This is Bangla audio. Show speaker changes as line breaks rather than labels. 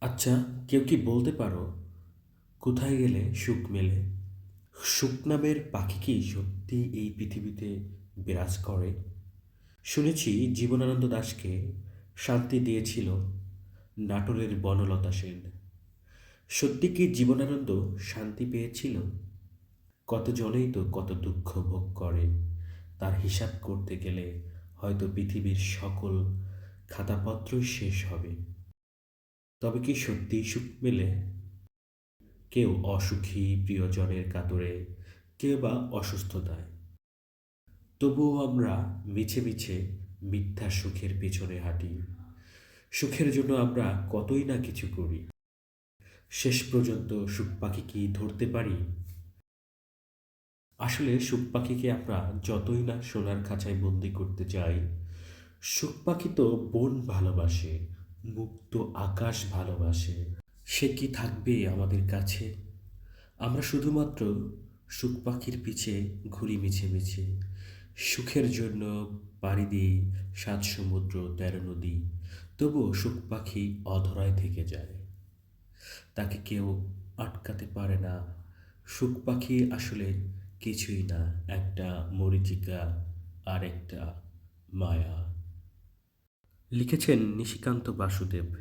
আচ্ছা কেউ কি বলতে পারো কোথায় গেলে সুখ মেলে? সুখ নামের পাখি কি সত্যি এই পৃথিবীতে বিরাজ করে? শুনেছি জীবনানন্দ দাশকে শান্তি দিয়েছিল নাটোরের বনলতা সেন। সত্যি কি জীবনানন্দ শান্তি পেয়েছিল? কতজনেই তো কত দুঃখ ভোগ করে। তার হিসাব করতে গেলে হয়তো পৃথিবীর সকল খাতাপত্রই শেষ হবে। তবে কি সত্যিই সুখ মেলে? কেউ অসুখী প্রিয়জনের কাতরে কেউ বা অসুস্থতায়। তবুও আমরা মিছে মিছে মিথ্যা সুখের পিছনে হাঁটি। সুখের জন্য আমরা কতই না কিছু করি। শেষ পর্যন্ত সুখ পাখি কি ধরতে পারি? আসলে সুখ পাখিকে আমরা যতই না সোনার খাঁচায় বন্দি করতে চাই, সুখ পাখি তো বন ভালোবাসে মুক্ত আকাশ ভালোবাসে। সে কি থাকবে আমাদের কাছে? আমরা শুধুমাত্র সুখ পাখির পিছে ঘুরি মিছে মিছে। সুখের জন্য পাড়ি দিই সাত সমুদ্র, তেরো নদী। তবুও সুখ পাখি অধরায় থেকে যায়। তাকে কেউ আটকাতে পারে না। সুখ পাখি আসলে কিছুই না, একটা মরিচিকা আর একটা মায়া। লিখেছেন নিশিকান্ত বাসুদেব।